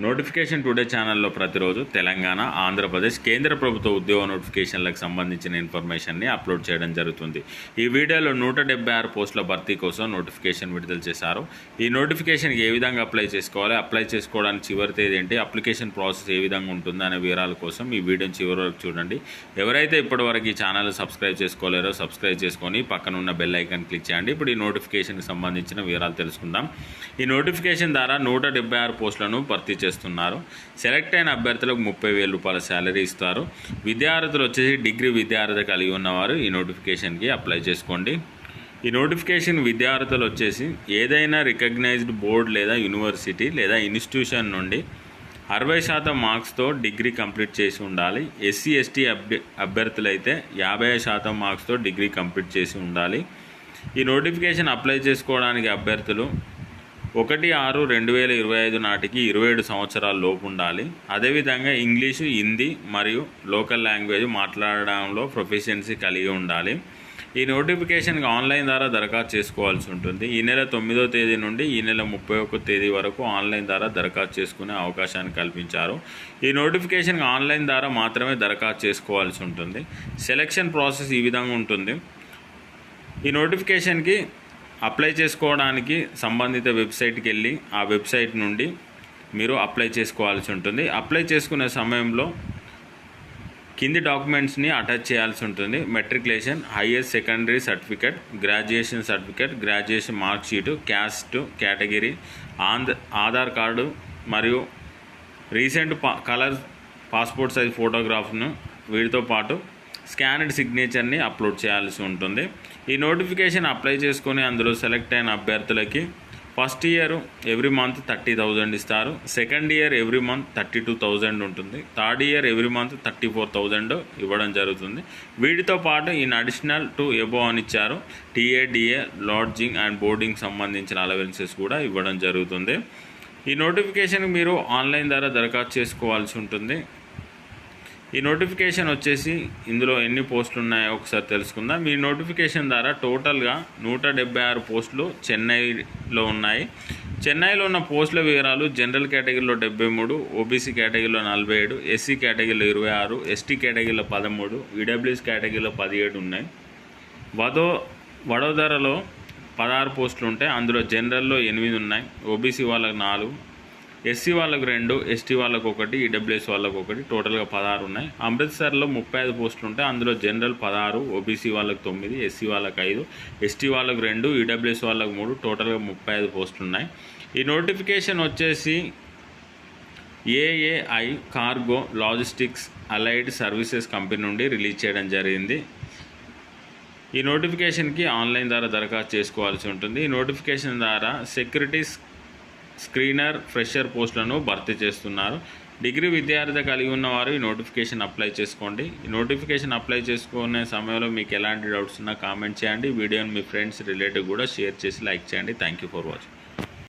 Notification today ఛానల్లో ప్రతిరోజు తెలంగాణ ఆంధ్రప్రదేశ్ కేంద్ర ప్రభుత్వ ఉద్యోగ నోటిఫికేషన్లకు సంబంధించిన ఇన్ఫర్మేషన్ని అప్లోడ్ చేయడం జరుగుతుంది. ఈ వీడియోలో నూట డెబ్బై ఆరు పోస్టుల భర్తీ కోసం నోటిఫికేషన్ విడుదల చేశారు. ఈ నోటిఫికేషన్కి ఏ విధంగా అప్లై చేసుకోవాలి అప్లై చేసుకోవడానికి చివరి తేదీ ఏంటి అప్లికేషన్ ప్రాసెస్ ఏ విధంగా ఉంటుంది అనే వివరాల కోసం ఈ వీడియోని చివరి వరకు చూడండి. ఎవరైతే ఇప్పటివరకు ఈ ఛానల్ సబ్స్క్రైబ్ చేసుకోలేరో సబ్స్క్రైబ్ చేసుకొని పక్కన ఉన్న బెల్ ఐకాన్ క్లిక్ చేయండి. ఇప్పుడు ఈ నోటిఫికేషన్కి సంబంధించిన వివరాలు తెలుసుకుందాం. ఈ నోటిఫికేషన్ ద్వారా నూట డెబ్బై ఆరు పోస్టులను భర్తీ చేస్తున్నారు. సెలెక్ట్ అయిన అభ్యర్థులకు ముప్పై వేల రూపాయల శాలరీ ఇస్తారు. విద్యార్థులు వచ్చేసి డిగ్రీ విద్యార్థి కలిగి ఉన్నవారు ఈ నోటిఫికేషన్కి అప్లై చేసుకోండి. ఈ నోటిఫికేషన్ విద్యార్థులు వచ్చేసి ఏదైనా రికగ్నైజ్డ్ బోర్డ్ లేదా యూనివర్సిటీ లేదా ఇన్స్టిట్యూషన్ నుండి అరవై శాతం మార్క్స్తో డిగ్రీ కంప్లీట్ చేసి ఉండాలి. ఎస్సీ ఎస్టీ అభ్య అభ్యర్థులైతే యాభై శాతం మార్క్స్తో డిగ్రీ కంప్లీట్ చేసి ఉండాలి. ఈ నోటిఫికేషన్ అప్లై చేసుకోవడానికి అభ్యర్థులు ఒకటి ఆరు రెండు వేల ఇరవై ఐదు నాటికి ఇరవై ఏడు సంవత్సరాల లోపు ఉండాలి. అదేవిధంగా ఇంగ్లీషు హిందీ మరియు లోకల్ లాంగ్వేజ్ మాట్లాడడంలో ప్రొఫిషియన్సీ కలిగి ఉండాలి. ఈ నోటిఫికేషన్కి ఆన్లైన్ ద్వారా దరఖాస్తు చేసుకోవాల్సి ఉంటుంది. ఈ నెల తొమ్మిదో తేదీ నుండి ఈ నెల ముప్పై ఒక్క తేదీ వరకు ఆన్లైన్ ద్వారా దరఖాస్తు చేసుకునే అవకాశాన్ని కల్పించారు. ఈ నోటిఫికేషన్కి ఆన్లైన్ ద్వారా మాత్రమే దరఖాస్తు చేసుకోవాల్సి ఉంటుంది. సెలక్షన్ ప్రాసెస్ ఈ విధంగా ఉంటుంది. ఈ నోటిఫికేషన్కి అప్లై చేసుకోవడానికి సంబంధిత వెబ్సైట్కి వెళ్ళి ఆ వెబ్సైట్ నుండి మీరు అప్లై చేసుకోవాల్సి ఉంటుంది. అప్లై చేసుకునే సమయంలో కింది డాక్యుమెంట్స్ని అటాచ్ చేయాల్సి ఉంటుంది. Matriculation higher secondary certificate graduation certificate graduation mark sheet caste category Andhra Aadhaar card మరియు రీసెంట్ పా కలర్ పాస్పోర్ట్ సైజ్ ఫోటోగ్రాఫ్ను వీటితో పాటు స్కానడ్ సిగ్నేచర్ని అప్లోడ్ చేయాల్సి ఉంటుంది. ఈ నోటిఫికేషన్ అప్లై చేసుకొని అందులో సెలెక్ట్ అయిన అభ్యర్థులకి first year every month thirty thousand ఇస్తారు. Second year every month thirty two thousand ఉంటుంది. Third year every month thirty four thousand ఇవ్వడం జరుగుతుంది. వీటితో పాటు ఈయన అడిషనల్ టు ఎబో అని ఇచ్చారు. TA DA lodging and boarding సంబంధించిన అలవెన్సెస్ కూడా ఇవ్వడం జరుగుతుంది. ఈ నోటిఫికేషన్ మీరు ఆన్లైన్ ద్వారా దరఖాస్తు చేసుకోవాల్సి ఉంటుంది. ఈ నోటిఫికేషన్ వచ్చేసి ఇందులో ఎన్ని పోస్టులు ఉన్నాయో ఒకసారి తెలుసుకుందాం. ఈ నోటిఫికేషన్ ద్వారా టోటల్గా నూట డెబ్బై ఆరు పోస్టులు చెన్నైలో ఉన్నాయి. చెన్నైలో ఉన్న పోస్టుల వివరాలు జనరల్ కేటగిరీలో డెబ్బై మూడు ఓబీసీ కేటగిరీలో నలభై ఏడు ఎస్సీ కేటగిరీలో ఇరవై ఆరు ఎస్టీ కేటగిరీలో పదమూడు ఈడబ్ల్యూఎస్ కేటగిరీలో పదిహేడు ఉన్నాయి. వదో వడోదరలో పదహారు పోస్టులు ఉంటాయి అందులో జనరల్లో ఎనిమిది ఉన్నాయి. ఓబీసీ వాళ్ళకి నాలుగు ఎస్సీ వాళ్ళకు రెండు ఎస్టీ వాళ్ళకు ఒకటి ఈడబ్ల్యూఎస్ వాళ్ళకు ఒకటి టోటల్గా పదహారు ఉన్నాయి. అమృత్సర్లో ముప్పై ఐదు పోస్టులు ఉంటాయి. అందులో జనరల్ పదహారు ఓబీసీ వాళ్ళకు తొమ్మిది ఎస్సీ వాళ్ళకు ఐదు ఎస్టీ వాళ్ళకు రెండు ఈడబ్ల్యూఎస్ వాళ్ళకు మూడు టోటల్గా ముప్పై ఐదు పోస్టులు ఉన్నాయి. ఈ నోటిఫికేషన్ వచ్చేసి AAI cargo logistics allied services company నుండి రిలీజ్ చేయడం జరిగింది. ఈ నోటిఫికేషన్కి ఆన్లైన్ ద్వారా దరఖాస్తు చేసుకోవాల్సి ఉంటుంది. ఈ నోటిఫికేషన్ ద్వారా సెక్యూరిటీస్ స్క్రీనర్ ఫ్రెషర్ పోస్టులను భర్తీ చేస్తున్నారు. డిగ్రీ విద్యార్థి కలిగి ఉన్నవారు ఈ నోటిఫికేషన్ అప్లై చేసుకోండి. ఈ నోటిఫికేషన్ అప్లై చేసుకునే సమయంలో మీకు ఎలాంటి డౌట్స్ ఉన్నా కామెంట్ చేయండి. వీడియోని మీ ఫ్రెండ్స్ రిలేటివ్ కూడా షేర్ చేసి లైక్ చేయండి. Thank you for watching.